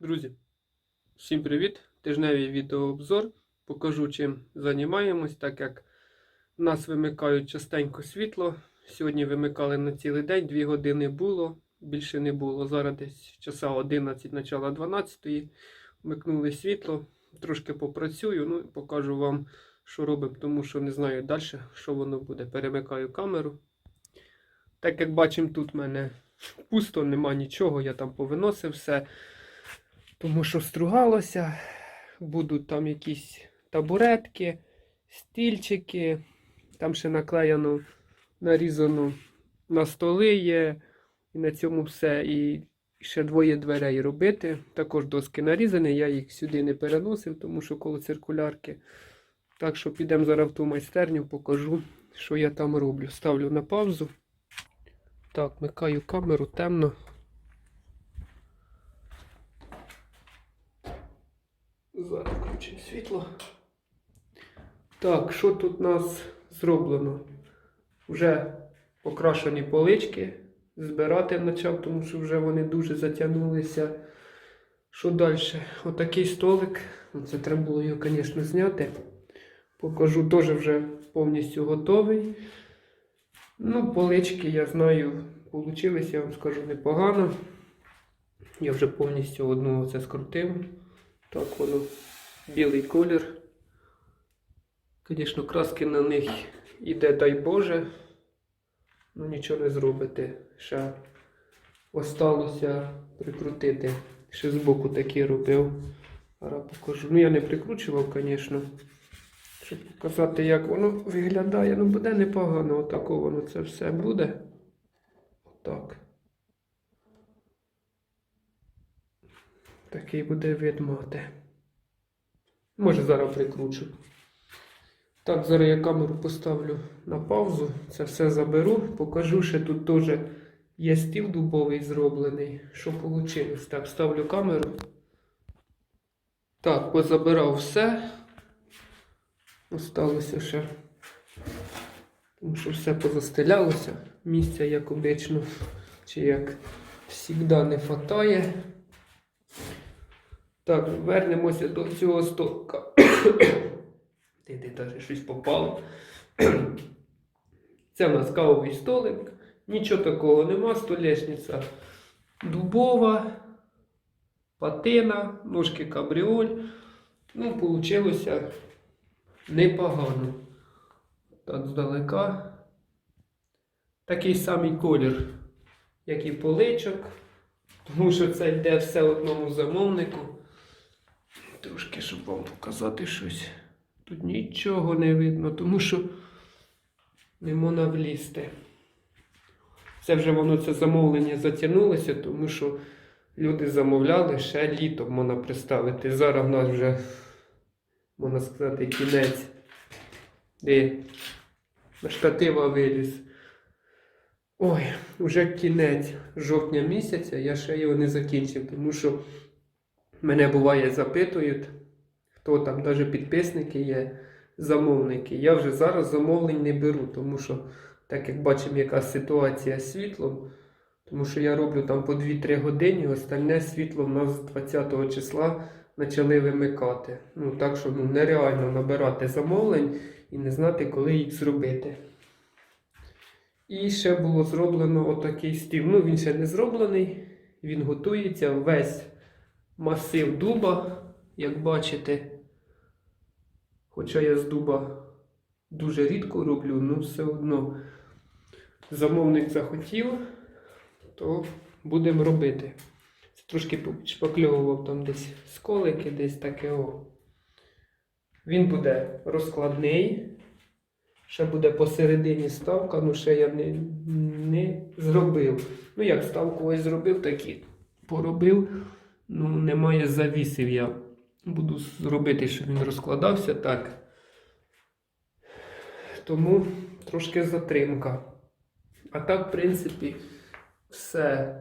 Друзі, всім привіт! Тижневий відеообзор. Покажу, чим займаємось, так як нас вимикають частенько світло. Сьогодні вимикали на цілий день, 2 години було, більше не було. Зараз десь часа 11, начало 12. Вмикнули світло, трошки попрацюю, ну покажу вам, що робимо, тому що не знаю далі, що воно буде. Перемикаю камеру. Так як бачимо, тут в мене пусто, нема нічого, я там повиносив все. Тому що стругалося, будуть там якісь табуретки, стільчики, там ще наклеєно, нарізано на столи є, і на цьому все. І ще двоє дверей робити. Також доски нарізані, я їх сюди не переносив, тому що коло циркулярки. Так що підемо зараз в ту майстерню, покажу, що я там роблю. Ставлю на паузу. Так, микаю камеру, темно. Зараз включимо світло. Так, що тут у нас зроблено? Вже покрашені полички. Збирати почав, тому що вже вони дуже затягнулися. Що далі? Отакий столик. Ну, Це треба було його, звісно, зняти. Покажу, теж вже повністю готовий. Ну, полички, я знаю, вийшли, я вам скажу непогано. Я вже повністю одну це скрутив. Так воно білий колір. Звісно, краски на них іде, дай Боже. Ну нічого не зробити. Ще осталося прикрутити. Ще збоку такі робив. Зараз покажу. Ну я не прикручував, звісно. Щоб показати, як воно виглядає. Ну буде непогано, отако воно це все буде. Отак. Такий буде вид мати. Може зараз прикручу. Так, зараз я камеру поставлю на паузу. Це все заберу. Покажу, що тут теж є стіл дубовий зроблений. Що вийшло? Так, ставлю камеру. Так, позабирав все. Осталося ще. Тому що все позастелялося. Місця, як обично, чи як завжди, не вистачає. Так, вернемося до цього столика. Ти ти теж щось попало. Це в нас кавовий столик. Нічого такого нема, столешниця дубова, патина, ножки кабріоль. Ну, вийшло непогано. Так, здалека. Такий самий колір, як і поличок. Тому що це йде все одному замовнику. Трошки, щоб вам показати щось. Тут нічого не видно, тому що не можна влізти. Це вже воно це замовлення затягнулося, тому що люди замовляли ще літом можна представити. Зараз в нас вже, можна сказати, кінець. Де штатива виліз. Ой, вже кінець жовтня місяця, я ще його не закінчив, тому що мене буває запитують, хто там, навіть підписники є, замовники. Я вже зараз замовлень не беру, тому що, так як бачимо, яка ситуація з світлом, тому що я роблю там по 2-3 години, остальне світло в нас 20 числа почали вимикати. Ну, так що ну, нереально набирати замовлень і не знати, коли їх зробити. І ще було зроблено отакий стіл. Ну, він ще не зроблений, він готується весь масив дуба, як бачите. Хоча я з дуба дуже рідко роблю, але все одно замовник захотів, то будемо робити. Трошки шпакльовував там десь сколики, десь таке. о. Він буде розкладний. Ще буде посередині ставка, ну ще я не, не зробив. Ну, як ставку ось зробив, так і поробив. Ну, немає завісів я. Буду зробити, щоб він розкладався так. Тому трошки затримка. А так, в принципі, все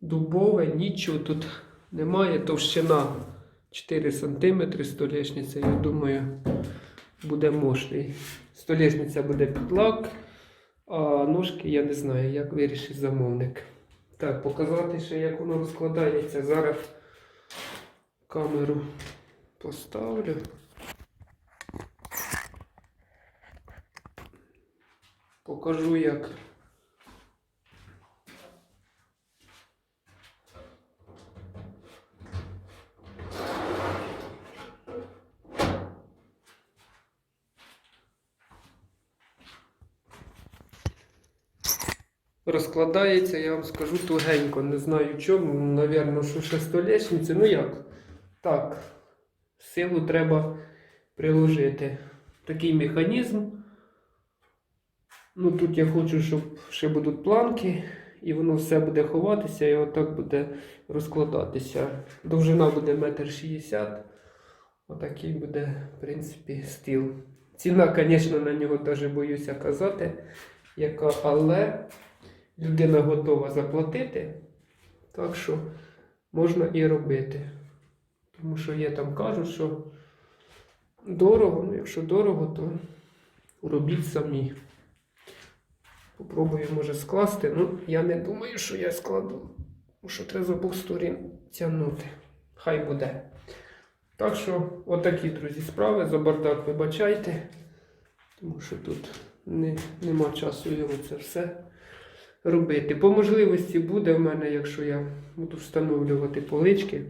дубове, нічого тут немає. Товщина 4 см столешниця, я думаю, буде мощний. Столешниця буде під лак, А ножки я не знаю, як вирішить замовник. Так, показати ще, як воно розкладається. Зараз камеру поставлю. Покажу, як. Розкладається, я вам скажу тугенько. Не знаю чому. Навірно, що ще столешниці. Ну як? Так. Силу треба приложити. Такий механізм. Ну тут я хочу, щоб ще будуть планки, і воно все буде ховатися, і отак буде розкладатися. Довжина буде метр шістдесят. Отакий буде, в принципі, стіл. Ціна, звісно, на нього навіть боюся казати, яка, але людина готова заплатити. Так що можна і робити. Тому що є там кажуть, що дорого, ну якщо дорого, то робіть самі. Попробую, може, скласти. Ну, я не думаю, що я складу. Тому що треба з обох сторін тягнути. Хай буде. Так що, отакі, друзі, справи. За бардак вибачайте. Тому що тут не, нема часу його це все робити. По можливості буде в мене, якщо я буду встановлювати полички.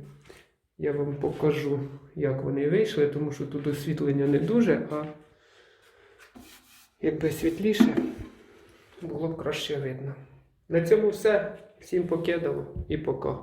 Я вам покажу, як вони вийшли, тому що тут освітлення не дуже, а якби світліше було б краще видно. На цьому все. Всім покидало і пока.